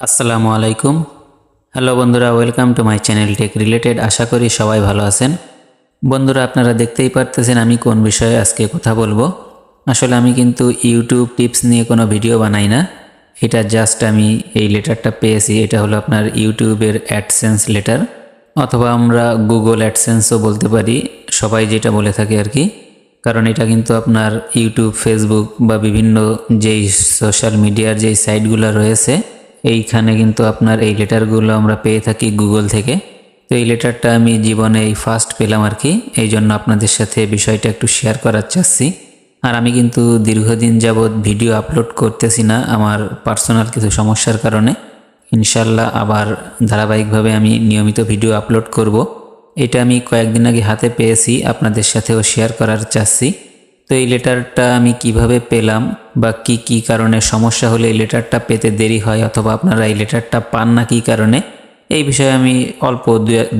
আসসালামু আলাইকুম। হ্যালো বন্ধুরা, welcome to my channel tech related. আশা করি সবাই ভালো আছেন। বন্ধুরা, আপনারা দেখতেই পারতেছেন আমি কোন বিষয়ে আজকে কথা বলব। আসলে আমি কিন্তু ইউটিউব টিপস নিয়ে কোনো ভিডিও বানাই না। এটা জাস্ট আমি এই লেটারটা পেয়েছি। এটা হলো আপনার ইউটিউবের অ্যাডসেন্স লেটার অথবা আমরা গুগল অ্যাডসেন্সও বলতে পারি, সবাই যেটা বলে থাকে আর কি। কারণ এটা কিন্তু আপনার ইউটিউব, ফেসবুক বা বিভিন্ন যেই সোশ্যাল মিডিয়ার যেই সাইটগুলো রয়েছে এইখানে কিন্তু আপনার এই লেটারগুলো আমরা পেয়ে থাকি গুগল থেকে। তো এই লেটারটা আমি জীবনে এই ফার্স্ট পেলাম আর কি, এই জন্য আপনাদের সাথে বিষয়টা একটু শেয়ার করার চাচ্ছি। আর আমি কিন্তু দীর্ঘদিন যাবৎ ভিডিও আপলোড করতেছি না আমার পার্সোনাল কিছু সমস্যার কারণে। ইনশাল্লাহ আবার ধারাবাহিকভাবে আমি নিয়মিত ভিডিও আপলোড করব। এটা আমি কয়েকদিন আগে হাতে পেয়েছি, আপনাদের সাথেও শেয়ার করার চাচ্ছি। তো এই লেটারটা আমি কীভাবে পেলাম বা কি কি কারণে সমস্যা হলে এই লেটারটা পেতে দেরি হয় অথবা আপনারা এই লেটারটা পান না কী কারণে, এই বিষয়ে আমি অল্প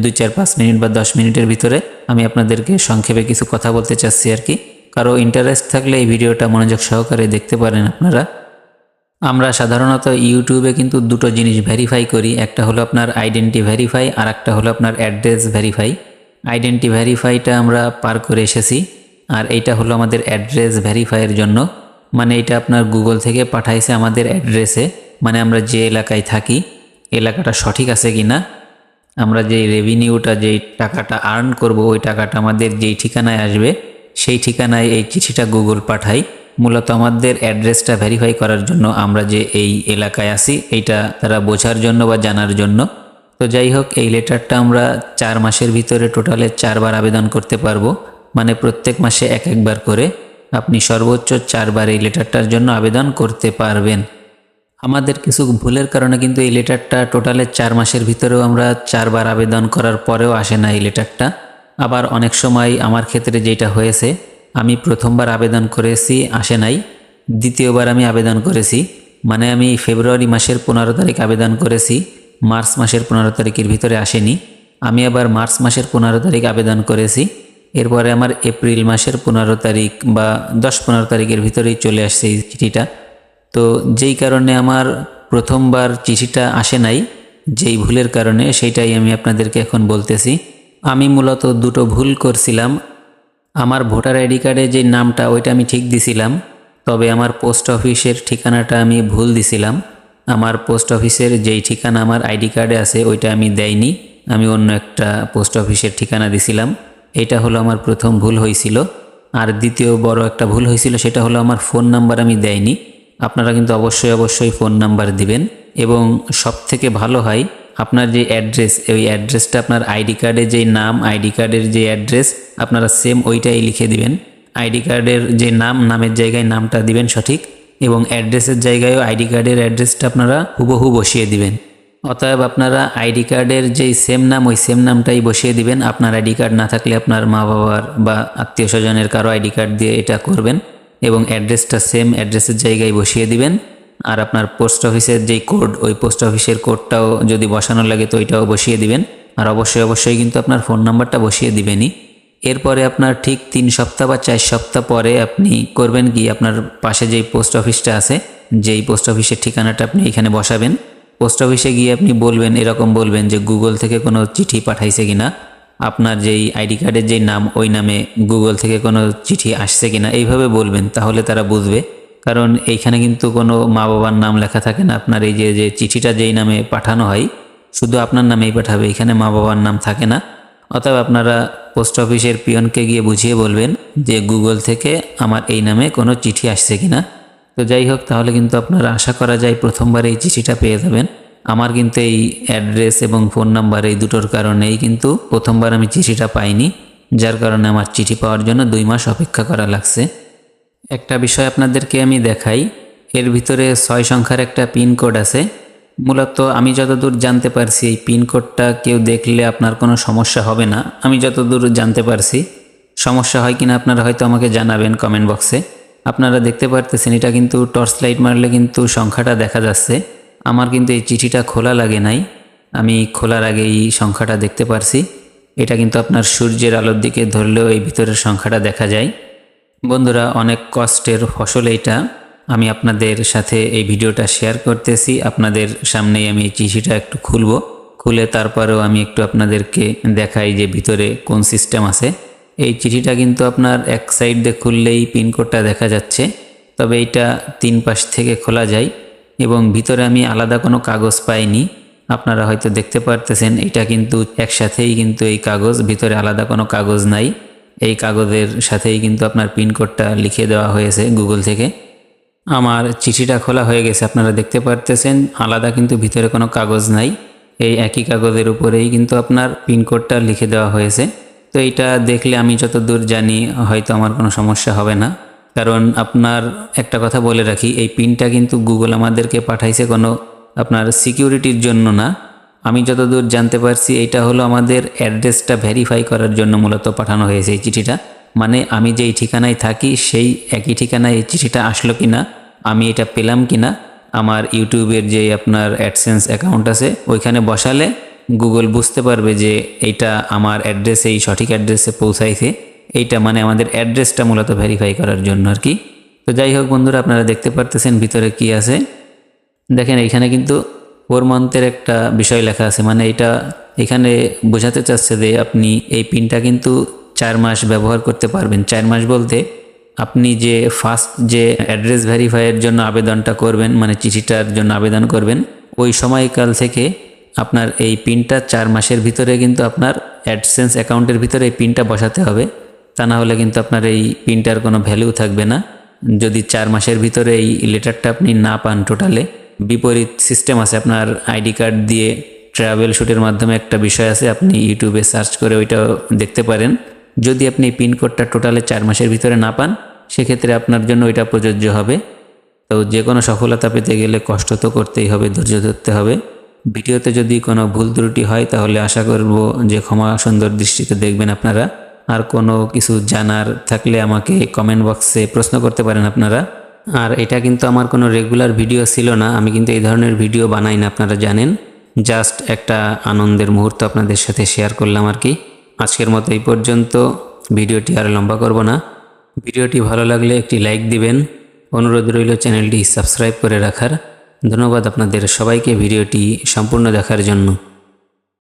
দুই চার পাঁচ মিনিট বা দশ মিনিটের ভিতরে আমি আপনাদেরকে সংক্ষেপে কিছু কথা বলতে চাচ্ছি আর কি। কারও ইন্টারেস্ট থাকলে এই ভিডিওটা মনোযোগ সহকারে দেখতে পারেন আপনারা। আমরা সাধারণত ইউটিউবে কিন্তু দুটো জিনিস ভেরিফাই করি, একটা হলো আপনার আইডেন্টি ভেরিফাই আর একটা হলো আপনার অ্যাড্রেস ভেরিফাই আইডেন্টি ভেরিফাইটা আমরা পার করে এসেছি। আর এইটা হলো আমাদের অ্যাড্রেস ভেরিফাইয়ের জন্য। মানে এটা আপনার গুগল থেকে পাঠাইছে আমাদের অ্যাড্রেসে। মানে আমরা যে এলাকায় থাকি, এলাকাটা সঠিক আছে কি না আমরা যে রেভিনিউটা যেই টাকাটা আর্ন করব, ওই টাকাটা আমাদের যেই ঠিকানায় আসবে, সেই ঠিকানায় এই চিঠিটা গুগল পাঠাই। মূলত আমাদের অ্যাড্রেসটা ভেরিফাই করার জন্য আমরা যে এই এলাকায় আসি এইটা তারা বোঝার জন্য বা জানার জন্য। তো যাই হোক, এই লেটারটা আমরা চার মাসের ভিতরে টোটালে চারবার আবেদন করতে পারব। মানে প্রত্যেক মাসে এক একবার করে আপনি সর্বোচ্চ চারবার এই লেটারটার জন্য আবেদন করতে পারবেন। আমাদের কিছু ভুলের কারণে কিন্তু এই লেটারটা টোটালে চার মাসের ভিতরেও আমরা চারবার আবেদন করার পরেও আসে না এই লেটারটা। আবার অনেক সময় আমার ক্ষেত্রে যেটা হয়েছে, আমি প্রথমবার আবেদন করেছি, আসে নাই। দ্বিতীয়বার আমি আবেদন করেছি মানে আমি ফেব্রুয়ারি মাসের পনেরো তারিখ আবেদন করেছি, মার্চ মাসের পনেরো তারিখের ভিতরে আসেনি। আমি আবার মার্চ মাসের পনেরো তারিখ আবেদন করেছি এরপরে আমার এপ্রিল মাসের পনেরো তারিখ বা দশ পনেরো তারিখের ভিতরেই চলে আসছে এই চিঠিটা। তো যেই কারণে আমার প্রথমবার চিঠিটা আসে নাই, যেই ভুলের কারণে সেইটাই আমি আপনাদেরকে এখন বলতেছি। আমি মূলত দুটো ভুল করছিলাম। আমার ভোটার আইডি কার্ডে যে নামটা ওইটা আমি ঠিক দিছিলাম, তবে আমার পোস্ট অফিসের ঠিকানাটা আমি ভুল দিছিলাম। আমার পোস্ট অফিসের যেই ঠিকানা আমার আইডি কার্ডে আছে ওইটা আমি দেয়নি আমি অন্য একটা পোস্ট অফিসের ঠিকানা দিছিলাম। এটা হলো আমার প্রথম ভুল হয়েছিল। আর দ্বিতীয় বড় একটা ভুল হয়েছিল, সেটা হলো আমার ফোন নাম্বার আমি দেয়নি। আপনারা কিন্তু অবশ্যই অবশ্যই ফোন নাম্বার দিবেন। এবং সব থেকে ভালো হয়, আপনার যে অ্যাড্রেস, ওই অ্যাড্রেসটা আপনার আইডি কার্ডে যে নাম, আইডি কার্ডের যে অ্যাড্রেস, আপনারা সেম ওইটাই লিখে দিবেন। আইডি কার্ডের যে নাম, নামের জায়গায় নামটা দিবেন সঠিক। এবং অ্যাড্রেসের জায়গায়ও আইডি কার্ডের অ্যাড্রেসটা আপনারা হুবহু বসিয়ে দিবেন। অতএব আপনারা আইডি কার্ডের যেই সেম নাম, ওই সেম নামটাই বসিয়ে দিবেন। আপনার আইডি কার্ড না থাকলে আপনার মা বাবার বা আত্মীয় স্বজনের কারও আইডি কার্ড দিয়ে এটা করবেন এবং অ্যাড্রেসটা সেম অ্যাড্রেসের জায়গায় বসিয়ে দিবেন। আর আপনার পোস্ট অফিসের যেই কোড, ওই পোস্ট অফিসের কোডটাও যদি বসানো লাগে তো ওইটাও বসিয়ে দিবেন। আর অবশ্যই অবশ্যই কিন্তু আপনার ফোন নাম্বারটা বসিয়ে দিবেনই। এরপরে আপনার ঠিক তিন সপ্তাহ বা চার সপ্তাহ পরে আপনি করবেন কি, আপনার পাশে যেই পোস্ট অফিসটা আছে, যেই পোস্ট অফিসের ঠিকানাটা আপনি এখানে বসাবেন। পোস্ট অফিসে গিয়ে আপনি বলবেন, এরকম বলবেন যে গুগল থেকে কোনো চিঠি পাঠাইছে কিনা, আপনার যেই আইডি কার্ডের যেই নাম, ওই নামে গুগল থেকে কোনো চিঠি আসছে কিনা, এইভাবে বলবেন, তাহলে তারা বুঝবে। কারণ এইখানে কিন্তু কোনো মা বাবার নাম লেখা থাকে না, আপনার এই যে যে চিঠিটা যেই নামে পাঠানো হয়, শুধু আপনার নামেই পাঠাবে, এখানে মা বাবার নাম থাকে না। অতএব আপনারা পোস্ট অফিসের পিয়নকে গিয়ে বুঝিয়ে বলবেন যে গুগল থেকে আমার এই নামে কোনো চিঠি আসছে কিনা। তো যাই হোক, তাহলে কিন্তু আপনারা আশা করা যায় প্রথমবার এই চিঠিটা পেয়ে যাবেন। আমার কিন্তু এই অ্যাড্রেস এবং ফোন নাম্বার এই দুটোর কারণেই কিন্তু প্রথমবার আমি চিঠিটা পাইনি, যার কারণে আমার চিঠি পাওয়ার জন্য দুই মাস অপেক্ষা করা লাগছে। একটা বিষয় আপনাদেরকে আমি দেখাই, এর ভিতরে ছয় সংখ্যার একটা পিনকোড আছে। মূলত আমি যতদূর জানতে পারছি, এই পিনকোডটা কেউ দেখলে আপনার কোনো সমস্যা হবে না। আমি যতদূর জানতে পারছি, সমস্যা হয় কিনা আপনারা হয়তো আমাকে জানাবেন কমেন্ট বক্সে। আপনারা দেখতে পারতেছেন, এটা কিন্তু টর্চ লাইট মারলে কিন্তু সংখ্যাটা দেখা যাচ্ছে। আমার কিন্তু এই চিঠিটা খোলা লাগে নাই। আমি খোলার আগে এই সংখ্যাটা দেখতে পারছি। এটা কিন্তু আপনার সূর্যের আলোর দিকে ধরলেও এই ভিতরের সংখ্যাটা দেখা যায়। বন্ধুরা, অনেক কষ্টের ফসল এইটা আমি আপনাদের সাথে এই ভিডিওটা শেয়ার করতেছি। আপনাদের সামনেই আমি এই চিঠিটা একটু খুলব। খুলে তারপরেও আমি একটু আপনাদেরকে দেখাই যে ভিতরে কোন সিস্টেম আছে। এই চিঠিটা কিন্তু আপনার এক সাইড দিয়ে খুললেই পিনকোডটা দেখা যাচ্ছে। তবে এইটা তিন পাশ থেকে খোলা যায় এবং ভিতরে আমি আলাদা কোনো কাগজ পাইনি। আপনারা হয়তো দেখতে পারতেছেন, এটা কিন্তু একসাথেই কিন্তু এই কাগজ, ভিতরে আলাদা কোনো কাগজ নাই। এই কাগজের সাথেই কিন্তু আপনার পিনকোডটা লিখে দেওয়া হয়েছে গুগল থেকে। আমার চিঠিটা খোলা হয়ে গেছে, আপনারা দেখতে পারতেছেন, আলাদা কিন্তু ভিতরে কোনো কাগজ নাই। এই একই কাগজের উপরেই কিন্তু আপনার পিনকোডটা লিখে দেওয়া হয়েছে। তো এইটা দেখলে আমি যতদূর জানি হয়তো আমার কোনো সমস্যা হবে না। কারণ আপনার একটা কথা বলে রাখি, এই পিনটা কিন্তু গুগল আমাদেরকে পাঠাইছে কোনো আপনার সিকিউরিটির জন্য না। আমি যতদূর জানতে পারছি এটা হলো আমাদের অ্যাড্রেসটা ভেরিফাই করার জন্য মূলত পাঠানো হয়েছে এই চিঠিটা। মানে আমি যেই ঠিকানায় থাকি, সেই একই ঠিকানায় এই চিঠিটা আসলো কি না আমি এটা পেলাম কি না আমার ইউটিউবের যে আপনার অ্যাডসেন্স অ্যাকাউন্ট আছে, ওইখানে বসালে গুগল বুঝতে পারবে যে এইটা আমার অ্যাড্রেসে এই সঠিক অ্যাড্রেসে পৌঁছাইছে। এইটা মানে আমাদের অ্যাড্রেসটা মূলত ভেরিফাই করার জন্য আর কি। তো যাই হোক বন্ধুরা, আপনারা দেখতে পারতেছেন ভিতরে কি আছে। দেখেন এখানে কিন্তু ফোর মান্থের একটা বিষয় লেখা আছে মানে এটা এখানে বোঝাতে চাচ্ছে যে আপনি এই পিনটা কিন্তু চার মাস ব্যবহার করতে পারবেন। চার মাস বলতে আপনি যে ফার্স্ট যে অ্যাড্রেস ভেরিফাইয়ের জন্য আবেদনটা করবেন মানে চিঠিটার জন্য আবেদন করবেন, ওই সময়কাল থেকে আপনার এই পিনটা চার মাসের ভিতরে কিন্তু আপনার অ্যাডসেন্স অ্যাকাউন্টের ভিতরে এই পিনটা বসাতে হবে। তা না হলে কিন্তু আপনার এই পিনটার কোনো ভ্যালু থাকবে না। যদি চার মাসের ভিতরে এই লেটারটা আপনি না পান টোটালে বিপরীত সিস্টেম আছে আপনার আইডি কার্ড দিয়ে ট্রাভেল শ্যুটের মাধ্যমে একটা বিষয় আছে, আপনি ইউটিউবে সার্চ করে ওইটাও দেখতে পারেন। যদি আপনি এই পিনকোডটা টোটালে চার মাসের ভিতরে না পান, সেক্ষেত্রে আপনার জন্য ওইটা প্রযোজ্য হবে। তো যে কোনো সফলতা পেতে গেলে কষ্ট তো করতেই হবে, ধৈর্য ধরতে হবে। ভিডিওতে যদি কোনো ভুল ত্রুটি হয়, তাহলে আশা করব যে ক্ষমা সুন্দর দৃষ্টিতে দেখবেন আপনারা। আর কোনো কিছু জানার থাকলে আমাকে কমেন্ট বক্সে প্রশ্ন করতে পারেন আপনারা। আর এটা কিন্তু আমার কোনো রেগুলার ভিডিও ছিল না, আমি কিন্তু এই ধরনের ভিডিও বানাই না, আপনারা জানেন। জাস্ট একটা আনন্দের মুহূর্ত আপনাদের সাথে শেয়ার করলাম আর কি। আজকের মতো এই পর্যন্ত, ভিডিওটি আর লম্বা করব না। ভিডিওটি ভালো লাগলে একটি লাইক দিবেন। অনুরোধ রইল চ্যানেলটি সাবস্ক্রাইব করে রাখার। ধন্যবাদ আপনাদের সবাইকে ভিডিওটি সম্পূর্ণ দেখার জন্য।